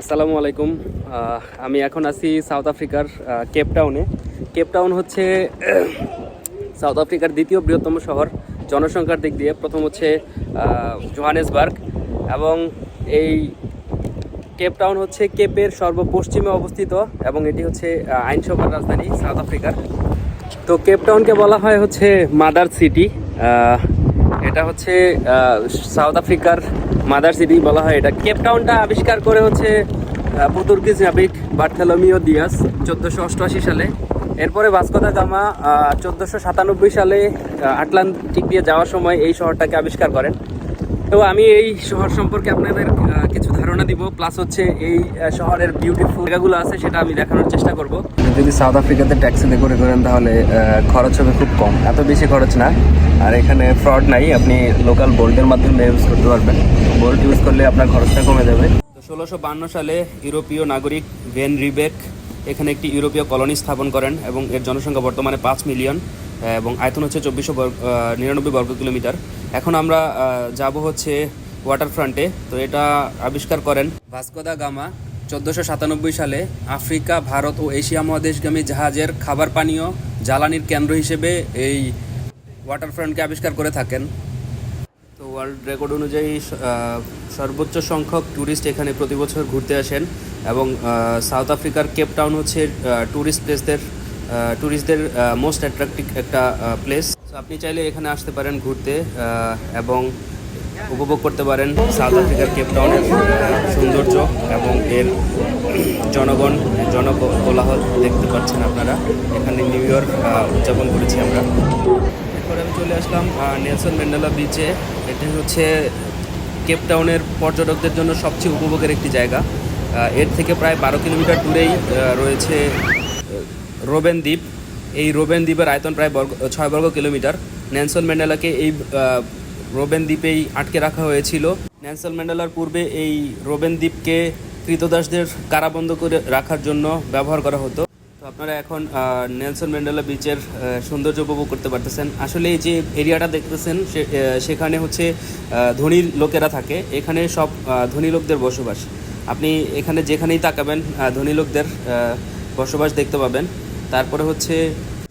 আসসালামু আলাইকুম। আমি এখন আছি সাউথ আফ্রিকার কেপটাউনে কেপ টাউনে কেপ টাউন হচ্ছে সাউথ আফ্রিকার দ্বিতীয় বৃহত্তম শহর, জনসংখ্যার দিক দিয়ে। প্রথম হচ্ছে জোহানেসবার্গ এবং এই কেপটাউন হচ্ছে কেপের সর্বপশ্চিমে অবস্থিত এবং এটি হচ্ছে আইনসভার রাজধানী সাউথ আফ্রিকার। তো কেপটাউনকে বলা হয় হচ্ছে মাদার সিটি। এটা হচ্ছে সাউথ আফ্রিকার মাদার সিটি বলা হয় এটা। কেপ টাউনটা আবিষ্কার করে হচ্ছে পর্তুগিজ নাবিক বার্থেলোমিও দিয়াস চোদ্দোশো অষ্টআশি সালে। এরপরে ভাস্কোদা গামা চোদ্দোশো সাতানব্বই সালে আটলান্টিক দিয়ে যাওয়ার সময় এই শহরটাকে আবিষ্কার করেন। তো আমি এই শহর সম্পর্কে আপনাদের কিছু ধারণা দিব, প্লাস হচ্ছে এই শহরের বিউটিফুল জায়গাগুলো আছে সেটা আমি দেখানোর চেষ্টা করব। যদি সাউথ আফ্রিকাতে ট্যাক্সিতে করে করেন, তাহলে খরচ হবে খুব কম। এত বেশি খরচ না। আর এখানে ফ্রড নাই, আপনি লোকাল বোল্টের মাধ্যমে ইউজ করতে পারবেন। বোল্ট ইউজ করলে আপনার খরচটা কমে যাবে। তো ষোলোশো বান্ন সালে ইউরোপীয় নাগরিক ভেন রিবেক এখানে একটি ইউরোপীয় কলোনি স্থাপন করেন এবং এর জনসংখ্যা বর্তমানে পাঁচ মিলিয়ন এবং আয়তন হচ্ছে চব্বিশশো নিরানব্বই বর্গ কিলোমিটার। এখন আমরা যাব হচ্ছে ওয়াটার ফ্রন্টে তো এটা আবিষ্কার করেন ভাস্কোদা গামা। চোদ্দোশো সাতানব্বই সালে আফ্রিকা, ভারত ও এশিয়া মহাদেশগামী জাহাজের খাবার পানীয় জ্বালানির কেন্দ্র হিসেবে এই ওয়াটার ফ্রন্টকে আবিষ্কার করে থাকেন। তো ওয়ার্ল্ড রেকর্ড অনুযায়ী সর্বোচ্চ সংখ্যক ট্যুরিস্ট এখানে প্রতি বছর ঘুরতে আসেন এবং সাউথ আফ্রিকার কেপ টাউন হচ্ছে ট্যুরিস্ট প্লেসদের ট্যুরিস্টদের মোস্ট অ্যাট্রাকটিভ একটা প্লেস আপনি চাইলে এখানে আসতে পারেন ঘুরতে এবং উপভোগ করতে পারেন সাউথ আফ্রিকার কেপ টাউনের সৌন্দর্য এবং এর জনগণ, জনকোলাহল দেখতে পাচ্ছেন আপনারা। এখানে নিউ ইয়র্ক উদযাপন করেছি আমরা। এরপরে আমি চলে আসলাম নেলসন ম্যান্ডেলা বিচে এটি হচ্ছে কেপটাউনের পর্যটকদের জন্য সবচেয়ে উপভোগের একটি জায়গা। এর থেকে প্রায় বারো কিলোমিটার দূরেই রয়েছে রোবেন দ্বীপ। এই রোবেন দ্বীপের আয়তন প্রায় বর্গ, ছয় বর্গ কিলোমিটার। ন্যানসন ম্যান্ডেলাকে এই রোবেন দ্বীপেই আটকে রাখা হয়েছিল। ন্যানসন ম্যান্ডেলার পূর্বে এই রোবেন দ্বীপকে কৃতদাসদের কারাবন্ধ করে রাখার জন্য ব্যবহার করা হতো। তো আপনারা এখন নেলসন ম্যান্ডেলা বিচের সৌন্দর্য উপভোগ করতে পারতেছেন। আসলে এই যে এরিয়াটা দেখতেছেন সেখানে হচ্ছে ধনী লোকেরা থাকে। এখানে সব ধনী লোকদের বসবাস। আপনি এখানে যেখানেই তাকাবেন ধনী লোকদের বসবাস দেখতে পাবেন। তারপরে হচ্ছে,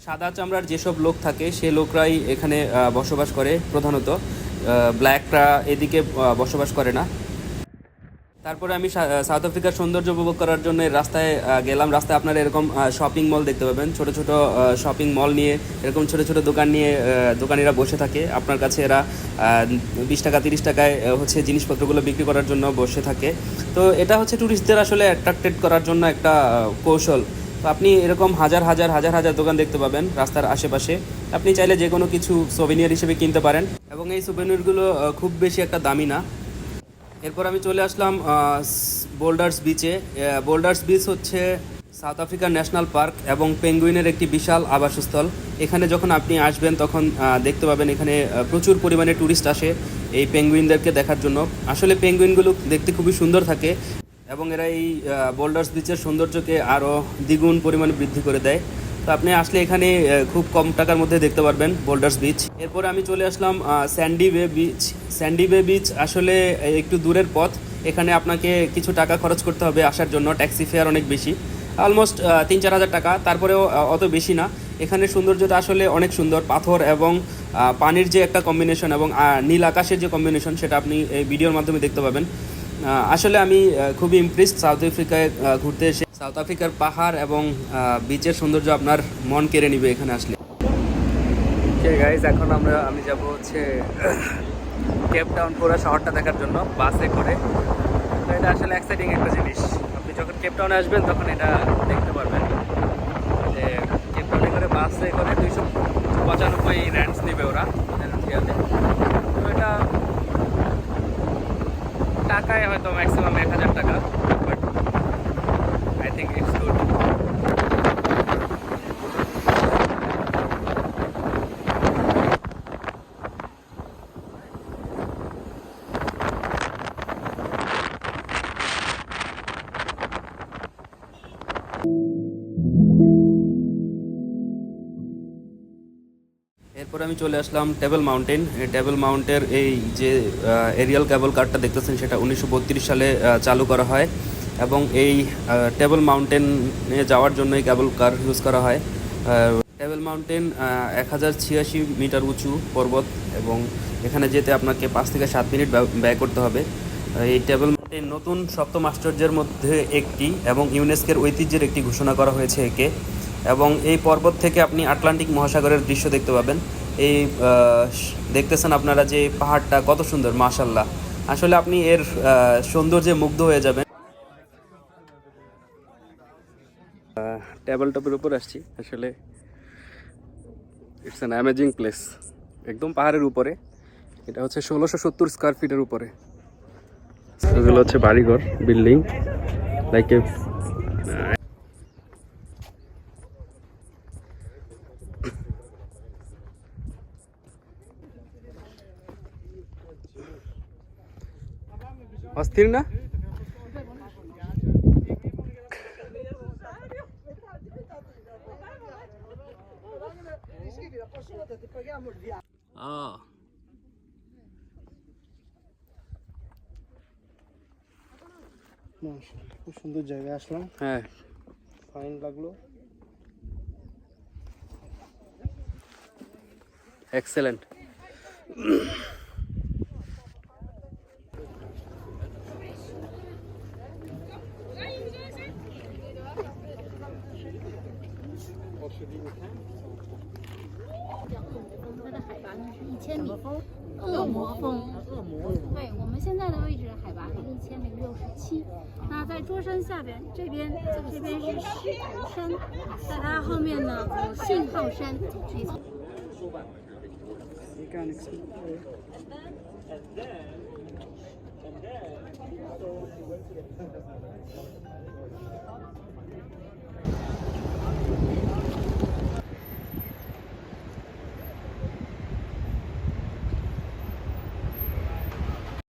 সাদা চামড়ার যেসব লোক থাকে, সে লোকরাই এখানে বসবাস করে প্রধানত। ব্ল্যাকরা এদিকে বসবাস করে না। তারপরে আমি সাউথ আফ্রিকার সৌন্দর্য উপভোগ করার জন্য রাস্তায় গেলাম। রাস্তায় আপনারা এরকম শপিং মল দেখতে পাবেন। ছোট ছোট শপিং মল নিয়ে, এরকম ছোট ছোট দোকান নিয়ে দোকানিরা বসে থাকে। আপনার কাছে এরা বিশ টাকা, তিরিশ টাকায় হচ্ছে জিনিসপত্রগুলো বিক্রি করার জন্য বসে থাকে। তো এটা হচ্ছে ট্যুরিস্টদের আসলে অ্যাট্রাক্টেড করার জন্য একটা কৌশল। তো আপনি এরকম হাজার হাজার হাজার হাজার দোকান দেখতে পাবেন রাস্তার আশেপাশে। আপনি চাইলে যে কোনো কিছু সোভেনিয়ার হিসেবে কিনতে পারেন। এবং এই সোভেনিয়ারগুলো খুব বেশি একটা দামি না। এরপর আমি চলে আসলাম বোল্ডার্স বিচে বোল্ডার্স বিচ হচ্ছে সাউথ আফ্রিকার ন্যাশনাল পার্ক এবং পেঙ্গুইনের একটি বিশাল আবাসস্থল। এখানে যখন আপনি আসবেন, তখন দেখতে পাবেন এখানে প্রচুর পরিমাণে ট্যুরিস্ট আসে এই পেঙ্গুইনদেরকে দেখার জন্য। আসলে পেঙ্গুইনগুলো দেখতে খুবই সুন্দর থাকে। এবং এরা এই বোল্ডার্স বিচের সৌন্দর্যকে আরও দ্বিগুণ পরিমাণে বৃদ্ধি করে দেয়। তো আপনি আসলে এখানে খুব কম টাকার মধ্যে দেখতে পারবেন বোল্ডার্স বিচ এরপরে আমি চলে আসলাম Sandy Bay beach Sandy Bay beach আসলে একটু দূরের পথ। এখানে আপনাকে কিছু টাকা খরচ করতে হবে আসার জন্য ট্যাক্সি ফেয়ার অনেক বেশি। অলমোস্ট তিন চার হাজার টাকা, তারপরেও অত বেশি না। এখানে সৌন্দর্যটা আসলে অনেক সুন্দর। পাথর এবং পানির যে একটা কম্বিনেশন এবং নীল আকাশের যে কম্বিনেশন সেটা আপনি এই ভিডিওর মাধ্যমে দেখতে পাবেন। আসলে আমি খুবই ইমপ্রেসড সাউথ আফ্রিকায় ঘুরতে এসে। সাউথ আফ্রিকার পাহাড় এবং বিচের সৌন্দর্য আপনার মন কেড়ে নিবে এখানে আসলে। গাইজ এখন আমরা, আমি যাব হচ্ছে কেপ টাউন পুরো শহরটা দেখার জন্য, বাসে করে। তো এটা আসলে এক্সাইটিং একটা জিনিস। আপনি যখন কেপ টাউনে আসবেন, তখন এটা দেখতে পারবেন। যে কেপ টাউনে করে বাসে করে দুইশো পঁচানব্বই র্যান্ডস নেবে ওরা তো এটা টাকায় হয়তো ম্যাক্সিমাম এক হাজার টাকা but I think it's good এরপর আমি চলে আসলাম টেবল মাউন্টেন টেবল মাউন্টের এই যে এরিয়াল কেবল কারটা দেখতেছেন, সেটা উনিশশো বত্রিশ সালে চালু করা হয় এবং এই টেবল মাউন্টেনে যাওয়ার জন্য এই কেবল কার ইউজ করা হয় টেবল মাউন্টেন এক হাজার ছিয়াশি মিটার উঁচু পর্বত এবং এখানে যেতে আপনাকে পাঁচ থেকে সাত মিনিট ব্যয় করতে হবে। এই টেবল মাউন্টেন নতুন সপ্তম আশ্চর্যের মধ্যে একটি এবং ইউনেস্কের ঐতিহ্যের একটি ঘোষণা করা হয়েছে একে। এবং এই পর্বত থেকে আপনি আটলান্টিক মহাসাগরের দৃশ্য দেখতে পাবেন। এই দেখতেছেন আপনারা যে পাহাড়টা কত সুন্দর মাশাল্লাহ আসলে আপনি এর সৌন্দর্যে মুগ্ধ হয়ে যাবেন। টেবল টপের উপর আসছি। আসলে ইটস অ্যান অ্যামেজিং প্লেস একদম পাহাড়ের উপরে। এটা হচ্ছে ষোলোশো সত্তর স্কোয়ার ফিটের উপরে। এগুলো হচ্ছে বাড়িঘর বিল্ডিং লাইক অস্থির না? খুব সুন্দর জায়গায় আসলাম। হ্যাঁ। ফাইন লাগল। Excellent 它的海拔呢是一千米，恶魔峰。恶魔峰对，我们现在的位置海拔是一千零六十七。那在桌山下边，这边这边是狮头山，在它后面呢有信号山。You can explain.